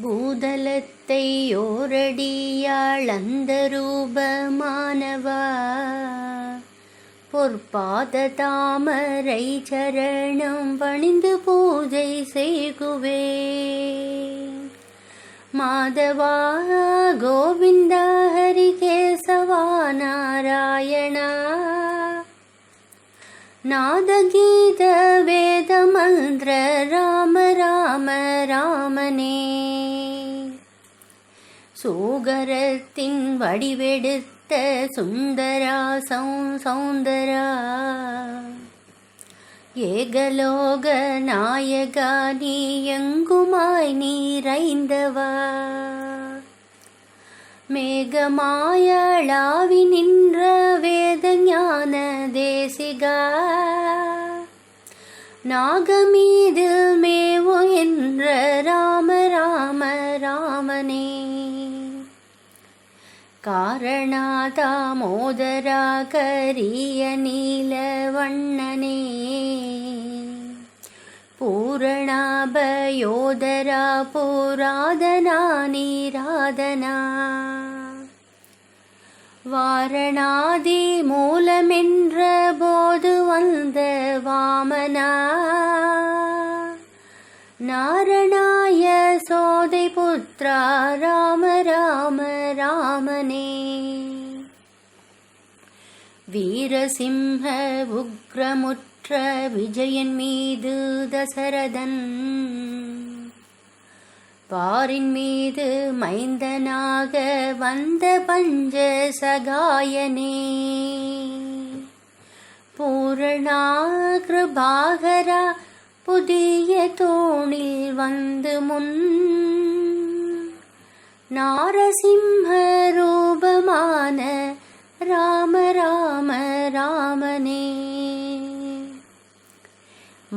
பூதலத்தை ஓரடியாளந்த ரூபமானவா பொற்பாத தாமரை சரணம் வணிந்து பூஜை செய்குவே. மாதவா கோவிந்தா ஹரி கேசவா நாராயணா. நாதகீத வேத மந்திர ராம ராம ராமனே சூகரத்தின் வடிவெடுத்த சுந்தரா சௌந்தரா. ஏகலோக நாயகா நீ எங்குமாய் நீரைந்தவா. மேகமாயளாவி நின்ற காரணாதாமோதரா கரிய நீல வண்ணனே பூரணாபயோதரா புராதனா நீராதனா. வாரணாதி மூலமென்ற போது வந்த வாமனா. நாரணாய சோதை புத்ரா ராம ராம ராமனே வீரசிம்ஹ உக்ரமுற்ற விஜயன் மீது தசரதன். பாரின் மீது மைந்தனாக வந்த பஞ்ச சகாயனே. பூரணா கிருபாகரா புதிய தோணில் வந்து முன் நாரசிம்ஹ ரூபமான ராம ராம ராமனே.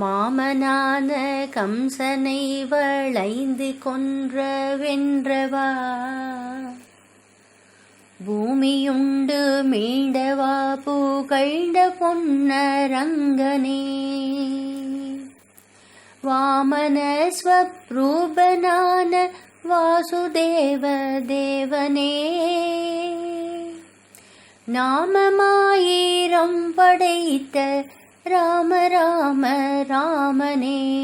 மாமனான கம்சனை வளைந்து கொன்ற வென்றவா. பூமியுண்டு மீண்டவா புகழ்ந்த பொன்னரங்கனே. வாமன ஸ்வப்ரூபனான வாசுதேவ தேவனே நாமமாயிரம் படைத்த ராம ராம ராமனே.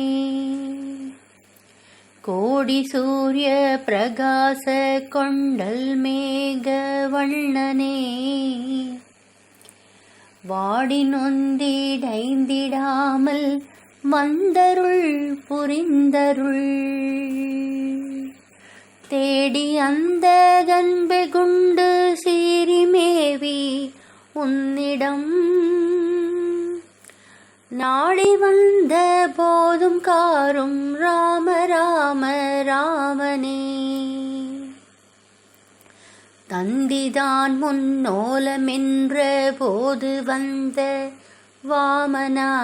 கோடி சூரிய பிரகாச கொண்டல் மேக வண்ணனே வாடி நொந்திடைந்திடாமல் மந்தருள் புரிந்தருள். தேடி அந்த கன்பு குண்டு சீரிமேவி உன்னிடம். நாடி வந்த போதும் காரும் ராம ராம ராமனே. தந்திதான் முன்னோலமென்ற போது வந்த வாமனா.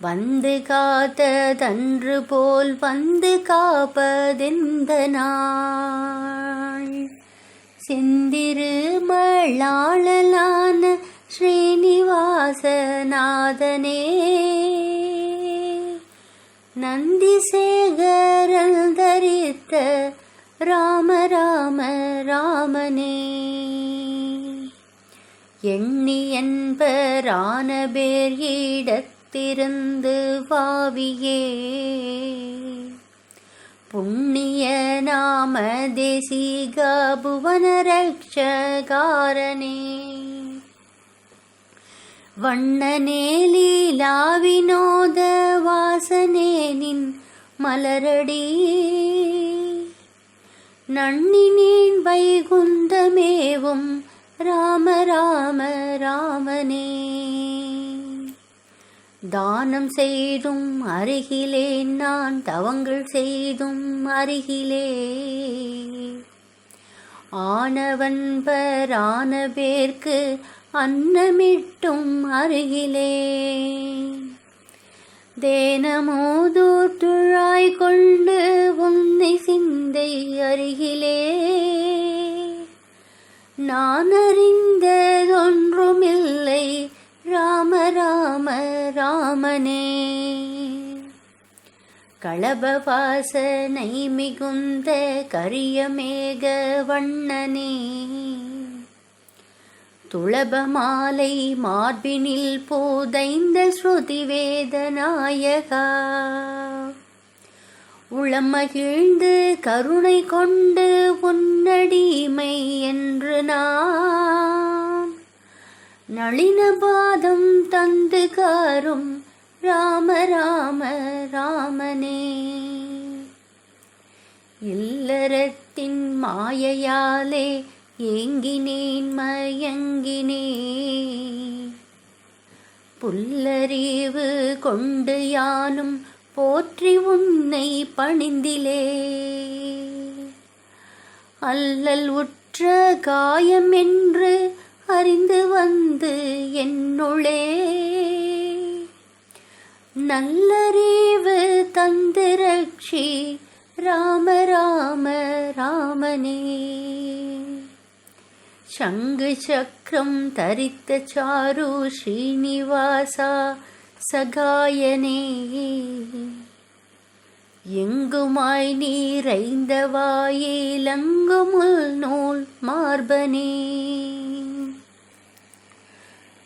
வந்து காத்ததன்று போல் வந்து காப்பதெந்த நாள் செந்திரு மழாளலான ஸ்ரீனிவாசநாதனே நந்தி சேகரல் தரித்த ராம ராம ராமனே. எண்ணி என்பரான பேர் இடத்திருந்து வாவியே. புண்ணிய நாம தேசிக புவனரக்ஷகாரனே வண்ணனே லீலா வினோத வாசனே நின் மலரடி. நன்னினேன் வைகுந்தமேவும் ராம ராம ராமனே. தானம் செய்தும் அருகிலே நான் தவங்கள் செய்தும் அருகிலே. ஆனவன் பரான பேர்க்கு அன்னமிட்டும் அருகிலே. தேனமோதூர் துழாய் கொண்டு உன்னை சிந்தை அருகிலே. நான் களபவாசனை மிகுந்த கரியமேக வண்ணனே. துளபமாலை மார்பினில் போதைந்த ஸ்ருதி வேதநாயகா உளமகிழ்ந்து கருணை கொண்டு உன்னடிமை என்று நான். நளின பாதம் தந்து காரும் ராம ராம ராமனே. இல்லறத்தின் மாயையாலே ஏங்கினேன் மயங்கினே. புல்லறிவு கொண்டு யானும் போற்றி உன்னை பணிந்திலே. அல்லல் உற்ற காயம் என்று அறிந்து வந்து என்னுளே. நல்லறிவு தந்து ராம ராம ராமனே. சங்கு சக்கரம் தரித்த சாரு ஸ்ரீனிவாசா சகாயனே. எங்குமாய் நீரைந்த வாயிலங்குமுள் நூல் மார்பனே.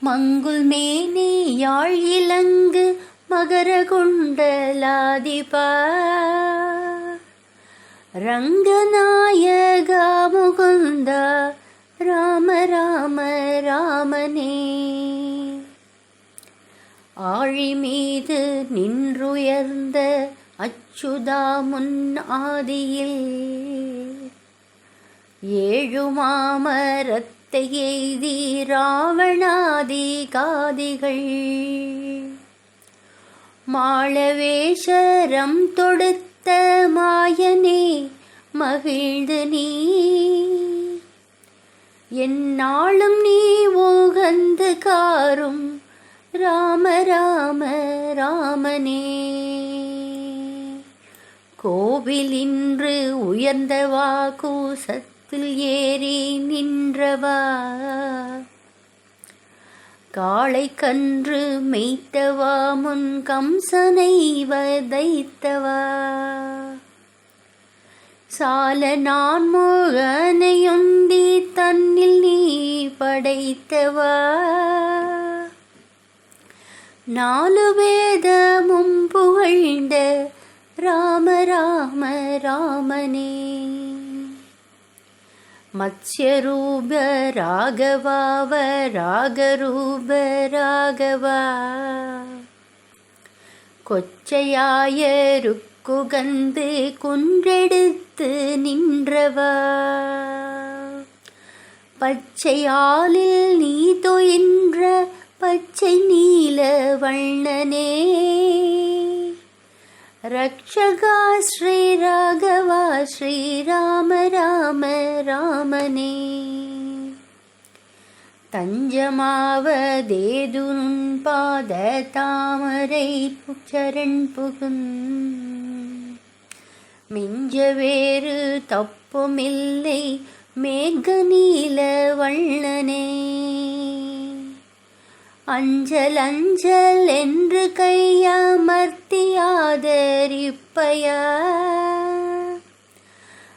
மங்குல் மேனே யாழ் இலங்கு மகர ரங்கநாயகா முகுந்தா ராம ராம ராமனே. ஆழி மீது நின்றுயர்ந்த அச்சுதா முன் ஆதியில் ஏழு மாமரத்தை எய்தி ராவணாதி காதிகள் மாளவேஷரம் தொடுத்த மாயனே மகிழ்ந்து நீ. என்னாலும் நீ ஓகந்து காரும் ராம ராம ராமனே. கோவில் இன்று உயர்ந்தவா கூசத்தில் ஏறி நின்றவா? காளை கன்று மெய்த்தவா முன் கம்சனை வதைத்தவா? சால நான் முகனையுந்தி தன்னில் நீ படைத்தவா? நாலு வேதமும் புகழ்ந்த ராம ராம ராமனே. மத்ஸ்யரூப ராகவாவ ராகரூப ராகவா கொச்சையாய ருக்குகந்து குன்றெடுத்து நின்றவா. பச்சையாலில் நீ தொயின்ற பச்சை நீல வண்ணனே. ரக்ஷகா ஸ்ரீராகவா ஸ்ரீராம ராம ராமனே. தஞ்சமாவதேதுன் பாத தாமரை புச்சரண் புகும் மிஞ்ச வேறு தப்புமில்லை மேகநீல வண்ணனே அஞ்சல் அஞ்சல் என்று கையமர்த்தியாதரிப்பையா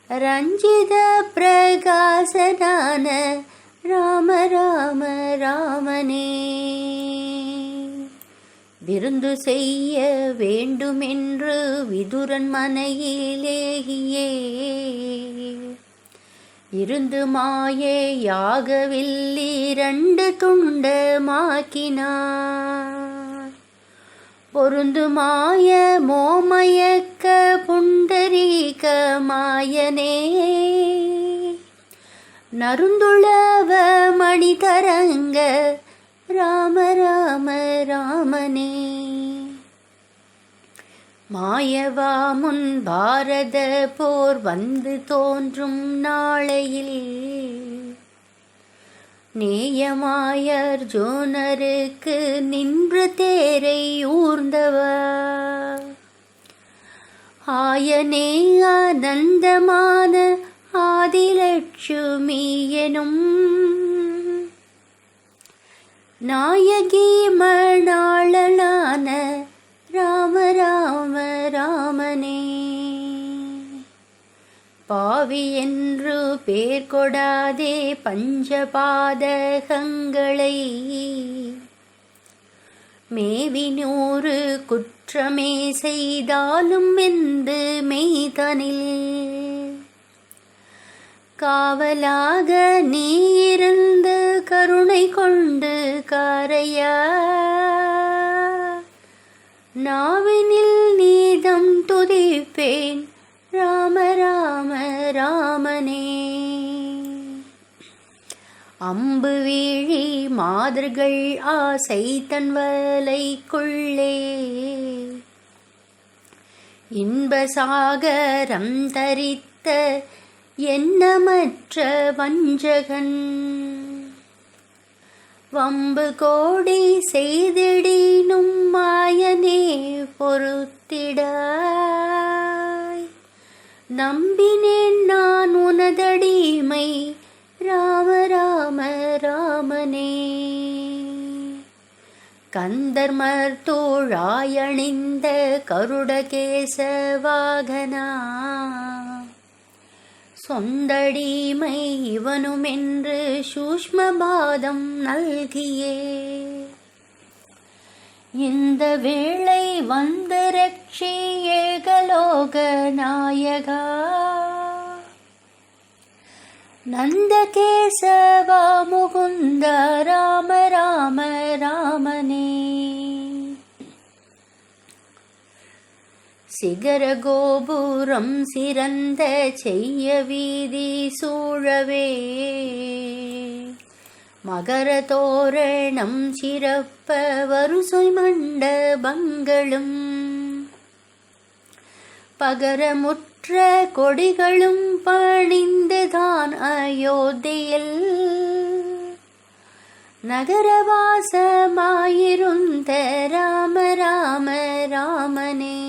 ரஞ்சித பிரகாசனான ராம ராம ராமனே. விருந்து செய்ய வேண்டுமென்று விதுரன் மனையிலேயே இருந்து மாயே யாகவில்லி இரண்டு துண்டமாக்கினார் பொருந்து மாய மோமயக்க புண்டரீக மாயனே. நருந்துளவ மணிதரங்க ராம ராம ராமனே. மாயவா முன் பாரத போர் வந்து தோன்றும் நாளையில். நேயமாயர் ஜோனருக்கு நின்று தேரை ஊர்ந்தவா ஆயனே ஆனந்தமான ஆதிலட்சுமி எனும் நாயகி மணாளனான ராமனே பாவி என்று பேர் கொடாதே பஞ்சபாதகங்களை. மேவி நூறு குற்றமே செய்தாலும் என்று மெய்தனில். காவலாக நீ இருந்து கருணை கொண்டு கரையா. நாவினில் துதிப்பேன் ராம ராம ராமனே. அம்பு வீழி மாதர்கள் ஆசை தன் வலைக்குள்ளே. இன்பசாகரம் தரித்த எண்ணமற்ற வஞ்சகன். வம்பு கோடி செய்திடினும் தோழாயணிந்த கருடகேசவாகனா? சொந்தடிமை இவனுமென்று சூஷ்மபாதம் நல்கியே. இந்த வேளை வந்து ரட்சி ஏகலோக நாயகா? நந்தகேசவா முகுந்த ராம ராம ராமனே. சிகர கோபுரம் சிறந்த செய்ய வீதி சூழவே. மகர தோரணம் சிறப்ப வருசை மண்டபங்களும். பகரமுற்ற கொடிகளும் பணிந்துதான் அயோத்தியில். நகரவாசமாயிருந்த ராம ராம ராமனே.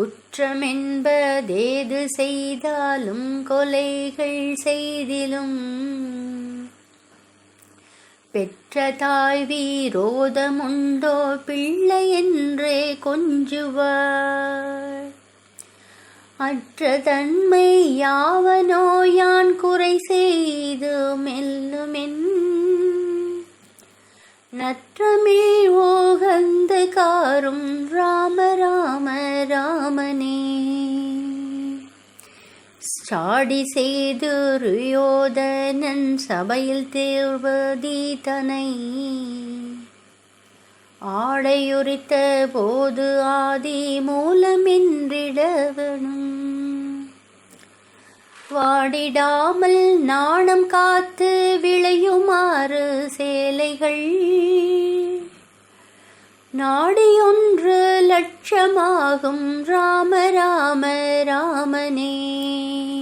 குற்றமென்பதேது செய்தாலும் கொலைகள் செய்திலும். பெற்ற தாய் வீரோதமுண்டோ பிள்ளை என்றே கொஞ்சுவார். அற்ற தன்மை யாவனோ யான் குறை செய்து மெல்லுமென் நற்றமே ஓகந்த காரும் ராம ராம ராமனே சாடி செய்து யோதனன் சபையில் தேர்வதி தனை. ஆடையுரித்த போது ஆதி மூலமென்றிடவனும் வாடிடாமல் நாணம் காத்து விளையுமாறு சேலைகள். நாடியொன்று லட்சமாகும் ராம ராம ராமனே.